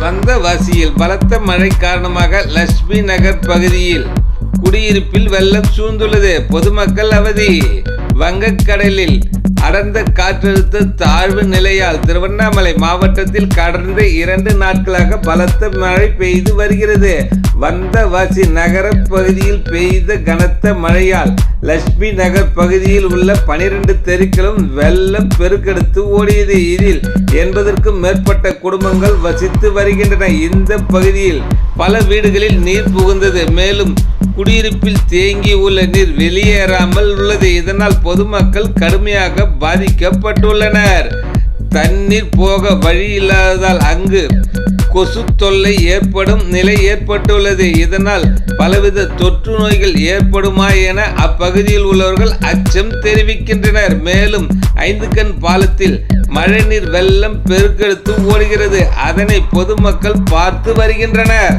வந்தவாசியில் பலத்த மழை காரணமாக லட்சுமி நகர் பகுதியில் குடியிருப்பில் வெள்ளம் சூழ்ந்துள்ளது. பொதுமக்கள் அவதி. வங்கக்கடலில் அடர்ந்த காற்றழுத்த தாழ்வு நிலையால் திருவண்ணாமலை மாவட்டத்தில் கடந்த இரண்டு நாட்களாக பலத்த மழை பெய்து வருகிறது. வந்தவாசி நகர பகுதியில் பெய்த கனத்த மழையால் லட்சுமி நகர் பகுதியில் உள்ள பனிரெண்டு தெருக்களும் வெள்ளம் பெருக்கெடுத்து ஓடியது இதில். எண்பதற்கும் மேற்பட்ட குடும்பங்கள் வசித்து வருகின்றன. இந்த பகுதியில் பல வீடுகளில் நீர் புகுந்தது. மேலும் குடியிருப்பில் தேங்கி உள்ள நீர் வெளியேறாமல் உள்ளது. இதனால் பொதுமக்கள் கடுமையாக பாதிக்கப்பட்டுள்ளனர். தண்ணீர் போக வழி இல்லாததால் அங்கு கொசு தொல்லை ஏற்படும் நிலை ஏற்பட்டுள்ளது. இதனால் பலவித தொற்று நோய்கள் ஏற்படுமா என அப்பகுதியில் உள்ளவர்கள் அச்சம் தெரிவிக்கின்றனர். மேலும் ஐந்து கண் பாலத்தில் மழைநீர் வெள்ளம் பெருக்கெடுத்து ஓடுகிறது. அதனை பொதுமக்கள் பார்த்து வருகின்றனர்.